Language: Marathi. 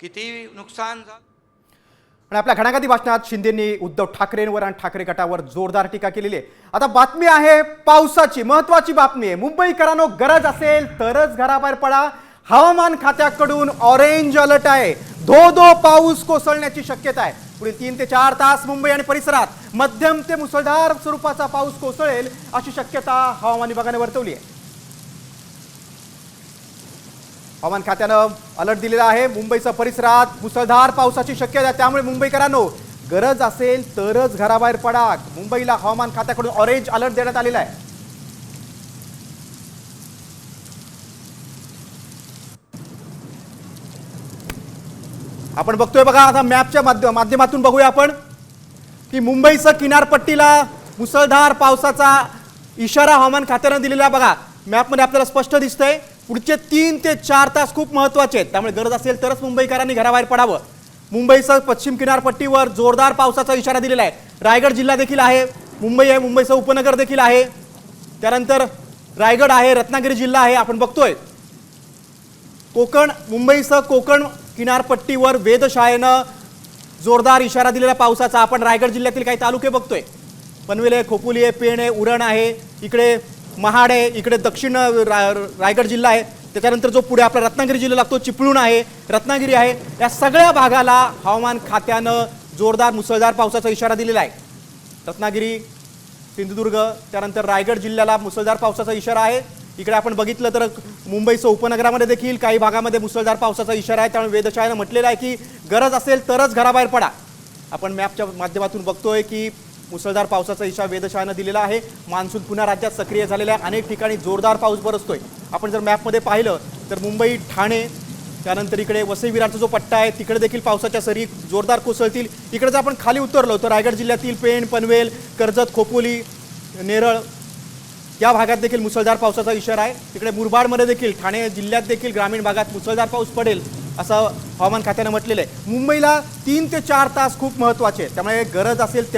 किती नुकसान झालं? आणि आपल्या घणाघाती भाषणात शिंदेंनी उद्धव ठाकरेंवर आणि ठाकरे गटावर जोरदार टीका केलेली आहे. आता बातमी आहे पावसाची महत्वाची बातमी आहे. मुंबईकरांनो गरज असेल तरच घराबाहेर पडा. हवामान खात्याकडून ऑरेंज अलर्ट आहे. धो धो पाऊस कोसळण्याची शक्यता आहे. पुढील तीन ते चार तास मुंबई आणि परिसरात मध्यम ते मुसळधार स्वरूपाचा पाऊस कोसळेल अशी शक्यता हवामान विभागाने वर्तवली आहे. हवामान खात्यानं अलर्ट दिलेला आहे. मुंबईचा परिसरात मुसळधार पावसाची शक्यता त्यामुळे मुंबईकरांनो गरज असेल तरच घराबाहेर पडा. मुंबईला हवामान खात्याकडून ऑरेंज अलर्ट देण्यात आलेला आहे. आपण बघतोय बघा आता मॅपच्या माध्यमातून बघूया आपण की मुंबईचं किनारपट्टीला मुसळधार पावसाचा इशारा हवामान खात्यानं दिलेला आहे. बघा मॅपमध्ये आपल्याला स्पष्ट दिसतंय. पुढचे तीन ते चार तास खूप महत्त्वाचे आहेत. त्यामुळे गरज असेल तरच मुंबईकरांनी घराबाहेर पडावं. मुंबईचं पश्चिम किनारपट्टीवर जोरदार पावसाचा इशारा दिलेला आहे. रायगड जिल्हा देखील आहे. मुंबई आहे मुंबईचं उपनगर देखील आहे. त्यानंतर रायगड आहे रत्नागिरी जिल्हा आहे. आपण बघतोय. कोकण मुंबईसह कोकण किनारपट्टीवर वेधशाळेनं जोरदार इशारा दिलेला पावसाचा. आपण रायगड जिल्ह्यातील काही तालुके बघतोय. पनवेल आहे खोपोली आहे पेण आहे उरण आहे. इकडे महाड आहे इकडे दक्षिण रा- रायगड जिल्हा आहे. त्याच्यानंतर जो पुढे आपला रत्नागिरी जिल्हा लागतो चिपळूण आहे रत्नागिरी आहे. या सगळ्या भागाला हवामान खात्यानं जोरदार मुसळधार पावसाचा इशारा दिलेला आहे. रत्नागिरी सिंधुदुर्ग त्यानंतर रायगड जिल्ह्याला मुसळधार पावसाचा इशारा आहे. इकडे आपण बघितलं तर मुंबईचं उपनगरामध्ये देखील काही भागामध्ये मुसळधार पावसाचा इशारा आहे. त्यामुळे वेधशाळेनं म्हटलेलं आहे की गरज असेल तरच घराबाहेर पडा. आपण मॅपच्या माध्यमातून बघतोय की मुसळधार पावसाचा इशारा वेधशाळेनं दिलेला आहे. मान्सून पुन्हा राज्यात सक्रिय झालेला आहे. अनेक ठिकाणी जोरदार पाऊस बरसतोय. आपण जर मॅपमध्ये पाहिलं तर मुंबई ठाणे त्यानंतर इकडे वसई विरारचा जो पट्टा आहे तिकडे देखील पावसाच्या सरी जोरदार कोसळतील. इकडे जर आपण खाली उतरलो तर रायगड जिल्ह्यातील पेण पनवेल कर्जत खोपोली नेरळ या भागात देखील मुसळधार पावसाचा इशारा आहे. तिकडे मुरबाडमध्ये देखील ठाणे जिल्ह्यात देखील ग्रामीण भागात मुसळधार पाऊस पडेल असं हवामान खात्यानं म्हटलेलं आहे. मुंबईला तीन ते चार तास खूप महत्त्वाचे आहे त्यामुळे गरज असेल